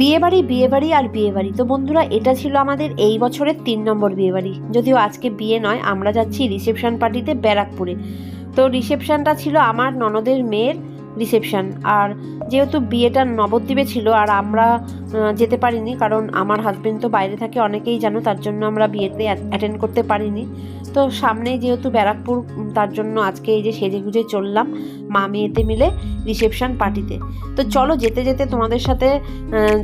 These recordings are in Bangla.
বিয়েবাড়ি বিয়েবাড়ি আর বিয়েবাড়ি। তো বন্ধুরা, এটা ছিল আমাদের এই বছরের তিন নম্বর বিয়েবাড়ি। যদিও আজকে বিয়ে নয়, আমরা যাচ্ছি রিসেপশন পার্টিতে ব্যারাকপুরে। তো রিসেপশনটা ছিল আমার ননদের মেয়ের রিসেপশন। আর যেহেতু বিয়েটা নবদ্বীপে ছিল, আর আমরা যেতে পারিনি, কারণ আমার হাজবেন্ড তো বাইরে থাকে, অনেকেই জানো, তার জন্য আমরা বিয়েতে অ্যাটেন্ড করতে পারিনি। তো সামনে যেহেতু ব্যারাকপুর তার জন্য আজকে এই যে সেজে গুজে চললাম, মা মেয়েতে মিলে রিসেপশন পার্টিতে। তো চলো যেতে যেতে তোমাদের সাথে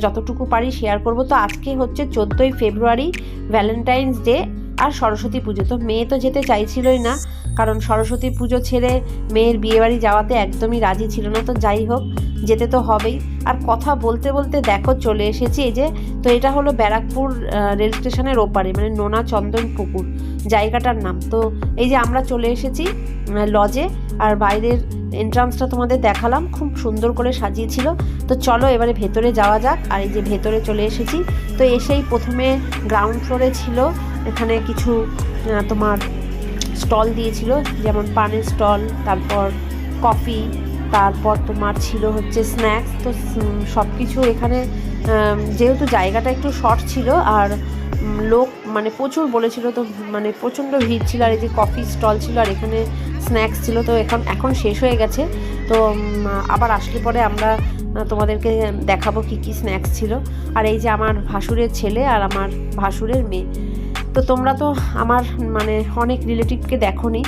যতটুকু পারি শেয়ার করব। তো আজকে হচ্ছে চোদ্দোই ফেব্রুয়ারি ভ্যালেন্টাইন্স ডে আর সরস্বতী পুজো। তো মেয়ে তো যেতে চাইছিলই না, কারণ সরস্বতী পুজো ছেড়ে মেয়ের বিয়েবাড়ি যাওয়াতে একদমই রাজি ছিল না। তো যাই হোক, যেতে তো হবেই। আর কথা বলতে বলতে দেখো চলে এসেছি, এই যে, তো এটা হলো ব্যারাকপুর রেল স্টেশনের ওপারে মানে নোনা চন্দন পুকুর, জায়গাটার নাম। তো এই যে আমরা চলে এসেছি লজে আর বাইরের এন্ট্রান্সটা তোমাদের দেখালাম, খুব সুন্দর করে সাজিয়েছিল। তো চলো এবারে ভেতরে যাওয়া যাক, আর এই যে ভেতরে চলে এসেছি, তো এসেই প্রথমে গ্রাউন্ড ফ্লোরে ছিল, এখানে কিছু তোমার স্টল দিয়েছিল, যেমন পানের স্টল তারপর কফি তারপর তোমার ছিল হচ্ছে স্ন্যাক্স তো সব কিছু এখানে যেহেতু জায়গাটা একটু শর্ট ছিল, আর লোক মানে প্রচুর বলেছিল, তো মানে প্রচণ্ড ভিড় ছিল, আর এই যে কফি স্টল ছিল, আর এখানে স্ন্যাক্স ছিল, তো এখন এখন শেষ হয়ে গেছে। তো আবার আসলে পরে আমরা তোমাদেরকে দেখাবো কি কি স্ন্যাক্স ছিল। আর এই যে আমার ভাসুরের ছেলে আর আমার ভাসুরের মেয়ে। তো তোমরা তো আমার মানে অনেক রিলেটিভকে দেখো নি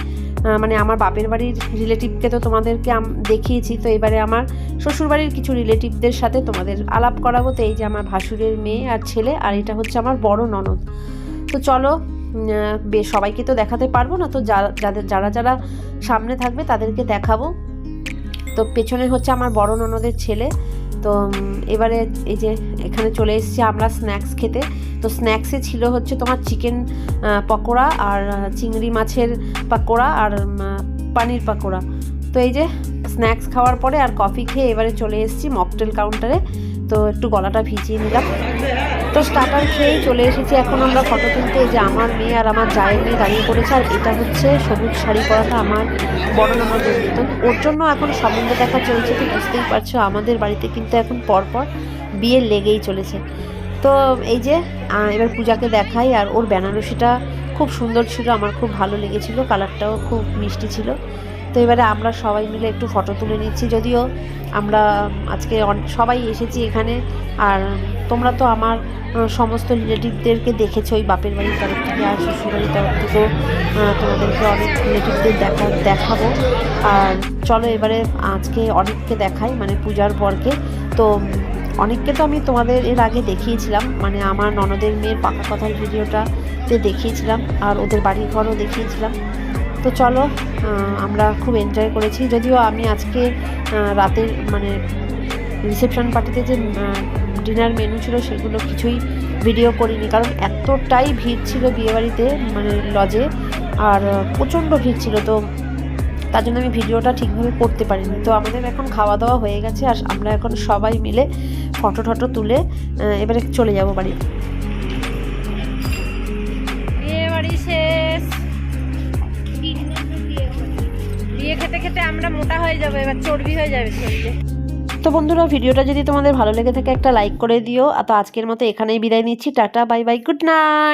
মানে আমার বাপের বাড়ির রিলেটিভকে তো তোমাদেরকে দেখিয়েছি, তো এবারে আমার শ্বশুরবাড়ির কিছু রিলেটিভদের সাথে তোমাদের আলাপ করাবো। তো এই যে আমার ভাসুরের মেয়ে আর ছেলে, আর এটা হচ্ছে আমার বড় ননদ। তো চলো বেশ সবাইকে তো দেখাতে পারব না, তো যাদের যারা যারা সামনে থাকবে তাদেরকে দেখাবো। তো পেছনে হচ্ছে আমার বড় ননদের ছেলে তো এবারে এই যে এখানে চলে এসেছি আমরা স্ন্যাক্স খেতে। তো স্ন্যাক্সে ছিল হচ্ছে তোমার চিকেন পকোড়া আর চিংড়ি মাছের পাকোড়া আর পানির পাকোড়া। তো এই যে স্ন্যাক্স খাওয়ার পরে আর কফি খেয়ে এবারে চলে এসেছি মকটেল কাউন্টারে। তো একটু গলাটা ভিজিয়ে নিলাম। তো স্টার্টার খেয়েই চলে এসেছি। এখন আমরা ফটো তুলতে যে আমার মেয়ে আর আমার জায়ের মেয়ে দাঁড়িয়ে পড়েছে, আর এটা হচ্ছে সবুজ শাড়ি পরাটা আমার বড় নম্বর তো ওর জন্য এখন সম্বন্ধ দেখা চলছে তো বুঝতেই পারছ, আমাদের বাড়িতে কিন্তু এখন পরপর বিয়ে লেগেই চলেছে। তো এই যে এবার পূজাকে দেখাই, আর ওর বেনারসিটা খুব সুন্দর ছিল, আমার খুব ভালো লেগেছিল, কালারটাও খুব মিষ্টি ছিল। তো এবারে আমরা সবাই মিলে একটু ফটো তুলে নিচ্ছি, যদিও আমরা আজকে সবাই এসেছি এখানে, আর তোমরা তো আমার সমস্ত রিলেটিভদেরকে দেখেছ ওই বাপের বাড়ির তরফ থেকে আর শ্বশুরবাড়ির তরফ থেকেও তোমাদেরকে অনেক রিলেটিভদের দেখা, দেখাবো। আর চলো এবারে আজকে অনেককে দেখাই মানে পূজার পরকে। তো অনেককে তো আমি তোমাদের এর আগে দেখিয়েছিলাম মানে আমার ননদের মেয়ের পাকা কথার ভিডিওটাতে দেখিয়েছিলাম আর ওদের বাড়ির ঘরও দেখিয়েছিলাম। তো চলো আমরা খুব এনজয় করেছি। যদিও আমি আজকে রাতের মানে রিসেপশন পার্টিতে যে ডিনার মেনু ছিল সেগুলো কিছুই ভিডিও করিনি। কারণ এতটাই ভিড় ছিল বিয়েবাড়িতে মানে লজে আর প্রচণ্ড ভিড় ছিল। তো তার জন্য আমি ভিডিওটা ঠিকভাবে করতে পারিনি। তো আমাদের এখন খাওয়া দাওয়া হয়ে গেছে, আর আমরা এখন সবাই মিলে ফটো টটো তুলে এবারে চলে যাব বাড়ি। বাড়ি শেষ বিয়ে খেতে খেতে আমরা মোটা হয়ে যাব, এবার চর্বি হয়ে যাবে শরীরে। তো বন্ধুরা, ভিডিওটা যদি তোমাদের ভালো লেগে থাকে একটা লাইক করে দিও। আর তো আজকের মতো এখানেই বিদায় নিচ্ছি। Tata, bye bye, good night.